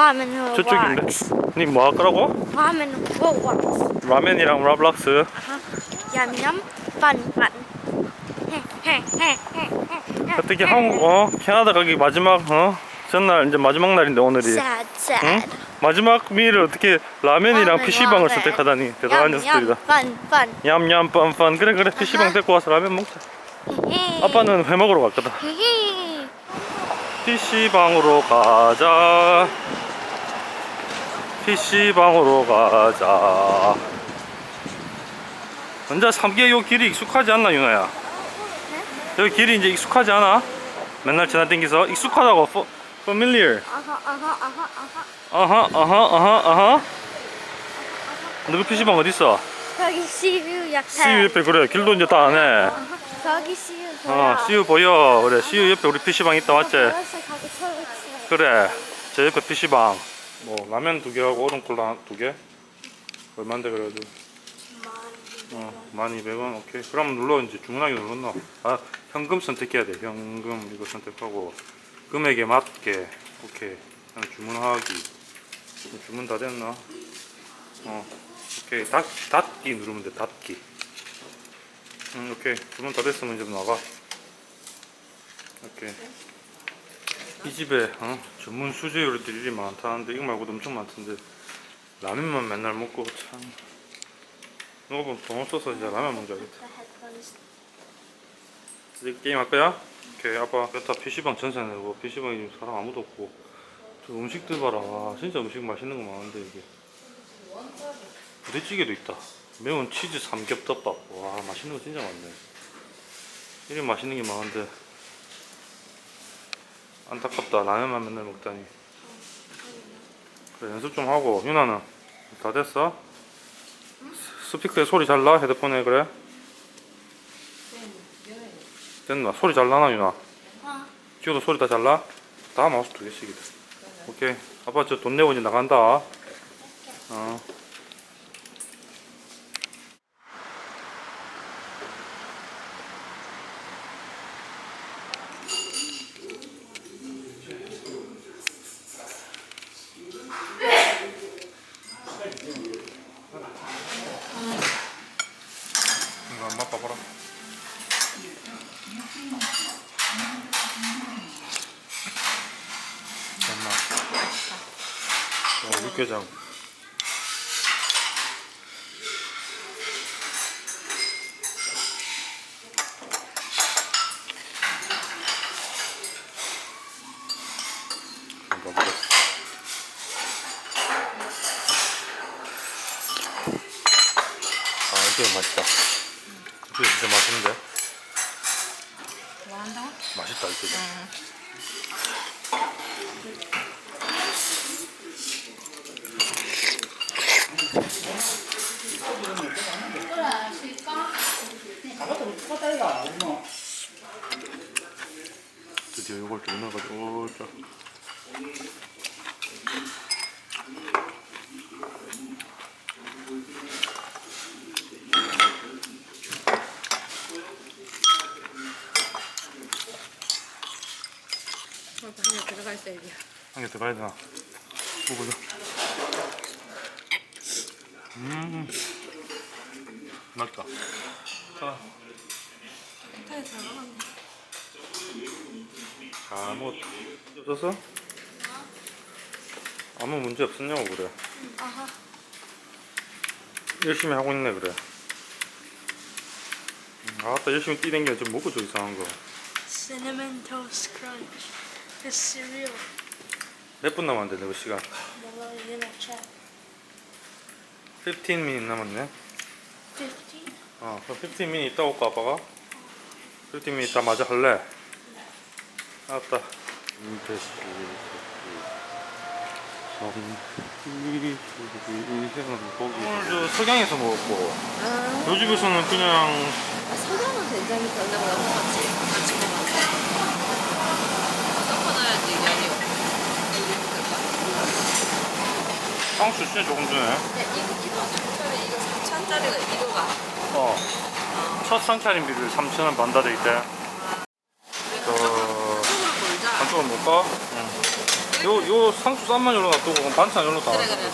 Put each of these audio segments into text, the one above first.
화면 저쪽인데? 니뭐할 거라고? 화면 워왁스 라면이랑 라블락스. 얌얌? 빤빤. 헤헤헤헤헤 어떻게 한국 어? 캐나다 가기 마지막 어? 전날 이제 마지막 날인데 오늘이. 응? 마지막 미를 어떻게 라면이랑 라면, PC방을 라면. 선택하다니. 대단한 녀석들이다. 얌얌 빤빤. 그래 그래. PC방 데리고 와서 라면 먹자. 아빠는 회 먹으러 갈 거다. PC방으로 가자 PC방으로 가자. 혼자 3개 요 길이 익숙하지 않나 유나야? 여기 길이 이제 익숙하지 않아? 맨날 지나다니면서 익숙하다고 파- familiar. 아하 아하 아하 아하. 아하 아하 아하 아하. 너그 PC방 어딨어? 거기 CU 옆에. CU 옆에 그래. 길도 이제 다 안해. 아하, 거기 CU 보여. 어 CU 보여. 그래 CU 옆에 우리 PC방 있다 맞지? 있어요. 그래 제 옆에 PC방 뭐 라면 두 개하고 얼음콜라 두 개? 얼만데 그래도? 어 1200원? 오케이. 그럼 눌러 이제 주문하기 눌렀나? 아 현금 선택해야 돼. 현금 이거 선택하고. 금액에 맞게. 오케이. 그냥 주문하기. 주문 다 됐나? 어 오케이. 닫, 닫기 누르면 돼 닫기. 응 오케이. 주문 다 됐으면 이제 나가. 오케이 이 집에 어? 전문 수제 요리들이 많다는데 이거 말고도 엄청 많던데 라면만 맨날 먹고 참. 이거 보면 돈 없어서 이제 라면 먹자겠다. 이제 게임 할 거야? 오케이 아빠. 여타 PC방 전세 내고 PC방에 지금 사람 아무도 없고. 저 음식들 봐라. 와 진짜 음식 맛있는 거 많은데 이게. 부대찌개도 있다. 매운 치즈 삼겹덮밥. 와 맛있는 거 진짜 많네. 이리 맛있는 게 많은데 안타깝다 라면만 맨날 먹다니 그래 연습 좀 하고 유나는 다 됐어? 스- 스피커에 소리 잘 나? 헤드폰에 그래? 됐나? 소리 잘 나나 유나? 어. 지호도 소리 다 잘 나? 다 마우스 두 개씩이다 오케이 아빠 저 돈 내고 이제 나간다 어 육개장 아, 이게 맛있다. 이게 진짜 맛있는데? 뭐 맛있다, 이게. 해라 엄마 드디어 이걸 동나가지고 자. 오빠 한개 들어가 있어 여기. 한개 들어가야 되나? 먹어보자. 음. 음, 맛있다. 자. 들어가면 잘 먹었다. 없었어? 아무 문제 없었냐고 그래. 아하 열심히 하고 있네 그래. 음, 아따 열심히 뛰댕겨 좀 먹고 저 이상한 거. cinnamon toast crunch the cereal 몇 분 남았는데 내 시간? 몰라 check 15분 남았네. 50 어, 그럼 15분 있다 올까 아빠가? 그팀이 이따 맞아 할래? 아따. 오늘 저 석양에서 먹었고 아, 요즘에서는 그냥 아, 서양은 된장이 된다고 나온 것 같지? 같이 먹어. 섞어놔야지 면이 이게 쌍수 진짜 조금 주네. 네, 이거 1호 3짜리 이거 4천짜리가 1호가 어. 첫 상차림비를 3,000원 반다 돼 있대 저 한쪽을 먹을까? 응. 요, 요 상추 쌈만 열로 놔두고 그럼 반찬 열로 다 그래. 그래.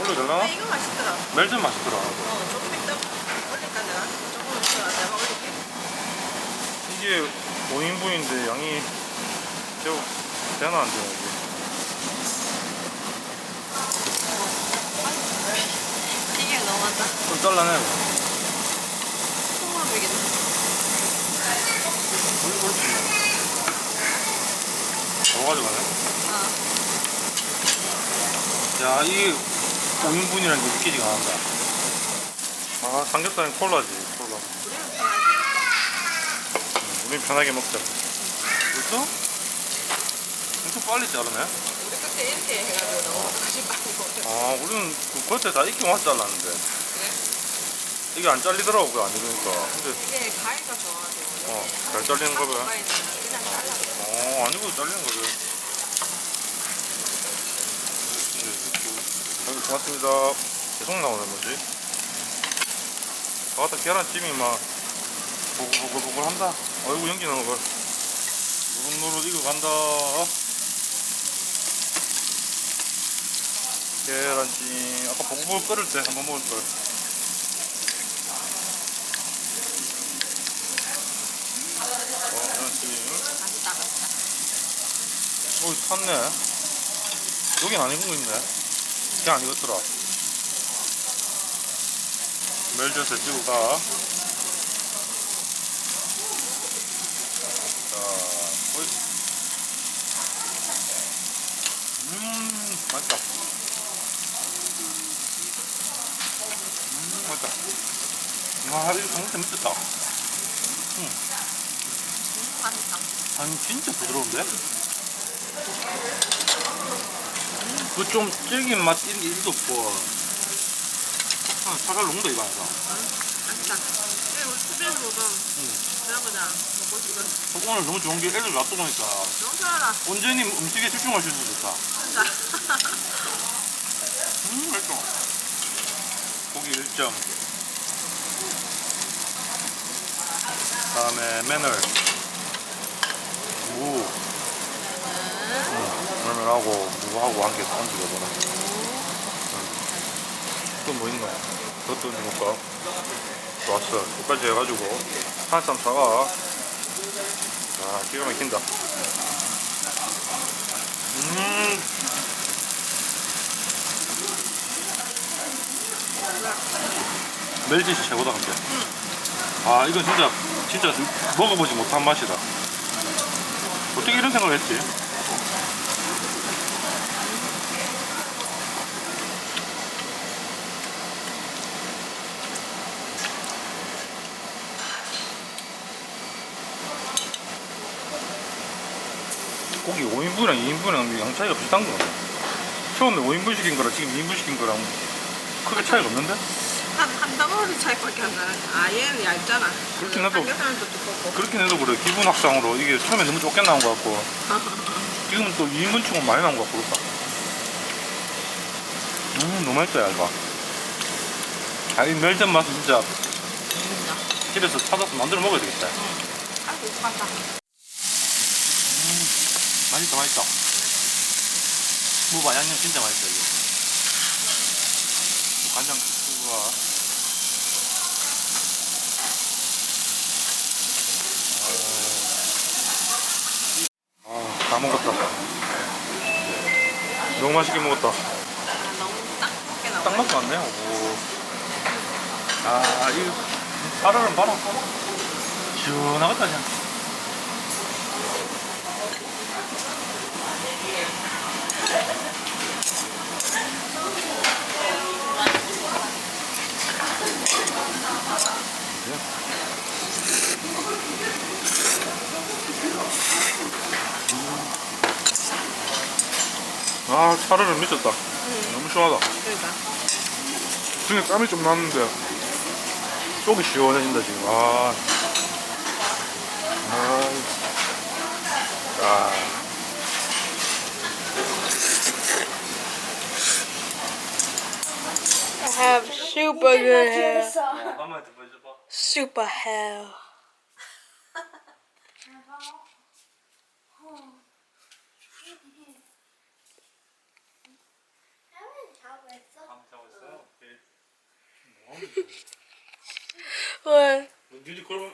올려달라? 아, 이거 맛있더라. 멜전 맛있더라 어, 조금 이따 올릴까 내가? 조금 있어 내가 올릴게. 이게 5인분인데 양이 되나 안 되나 이게 너무한다. 좀 잘라내 콩으로 먹이겠다. 올리고 그렇지 더 가져가네 아, 야 이게 5인분이라는 게 믿기지가 않는다 아 삼겹살은 콜라지 콜라. 응, 우린 편하게 먹자 벌써? 엄청 빨리 자르네 우리 그때 이렇게 해가지고 너무 하지 말고. 아 우리는 그 겉에 다 익힌 맛 잘랐는데 그래? 이게 안 잘리더라고 그안 익으니까. 근데 이게 가위가 좋아가지고. 어, 잘 잘리는 거 봐. 가위는 그냥 잘라. 어 아니고 잘리는 거지 아이고 고맙습니다. 계속 나오네 뭐지? 아따 계란찜이 막 보글보글보글 한다? 아이고 연기 나는 걸 노릇노릇 익어 간다. 계란찜. 아까 보글보글 끓을 때 한번 먹을 걸 어 계란찜 맛있다, 맛있다. 어, 탔네. 여긴 안 익은 거 있네. 그게 안 익었더라. 멜젓에 찍고 가. 자, 어이. 음, 맛있다. 음, 맛있다. 와, 이거 정말 미쳤다. 맛있다. 아니, 진짜 부드러운데? 그 좀 질긴 맛 이런 게 일도 없고 아, 살살 녹는다 이거 아니라 맛있다. 집에서 먹으면 그런. 먹고 싶은. 오늘 너무 좋은 게 애들 놔두고니까 너무 좋아라. 온전히 음식에 집중할 수 있어서 좋다 진짜. 음 맛있어 고기 1점 다음에 매널 무 음, 매널하고 무하고 함께 얹어서 보내 또뭐 있노? 그것도 해볼까? 좋았어. 끝까지 해가지고 한쌈 사가. 아, 기가 막힌다. 음. 멜젓이 최고다, 근데. 아, 이건 진짜, 진짜 먹어보지 못한 맛이다. 어떻게 이런 생각을 했지? 고기 5인분이랑 2인분이랑 양 차이가 비슷한 거 같아. 처음에 5인분 시킨 거랑 지금 2인분 시킨 거랑 크게 차이가 없는데? 한, 한 덩어리 차이밖에 안 나네. 아, 얘는 얇잖아. 그렇긴 해도- 두껍고. 그렇긴 해도 그래. 기분 확상으로 이게 처음에 너무 좁게 나온 것 같고 지금은 또 2인분 치고 많이 나온 것 같고 그렇다. 음, 너무 맛있다, 야, 이거. 아, 이 멜젓 맛은 진짜. 집에서 찾아서 만들어 먹어야 되겠다. 아이고, 맛있다. 맛있다, 맛있다. 무바 양념 진짜 맛있다, 이게. 간장 국수가. 아, 아, 다 먹었다. 너무 맛있게 먹었다. 딱 않네요. 오. 아, 이 살얼음 봐라. 시원하겠다, 그냥. 아, 살얼음 미쳤다. 너무 시원하다. 그러니까. 등에 땀이 좀 났는데 속이 시원해진다 지금 아, 아, 아. I have super good hair. 보여줘봐 Super hair. 왜? 니들 그러면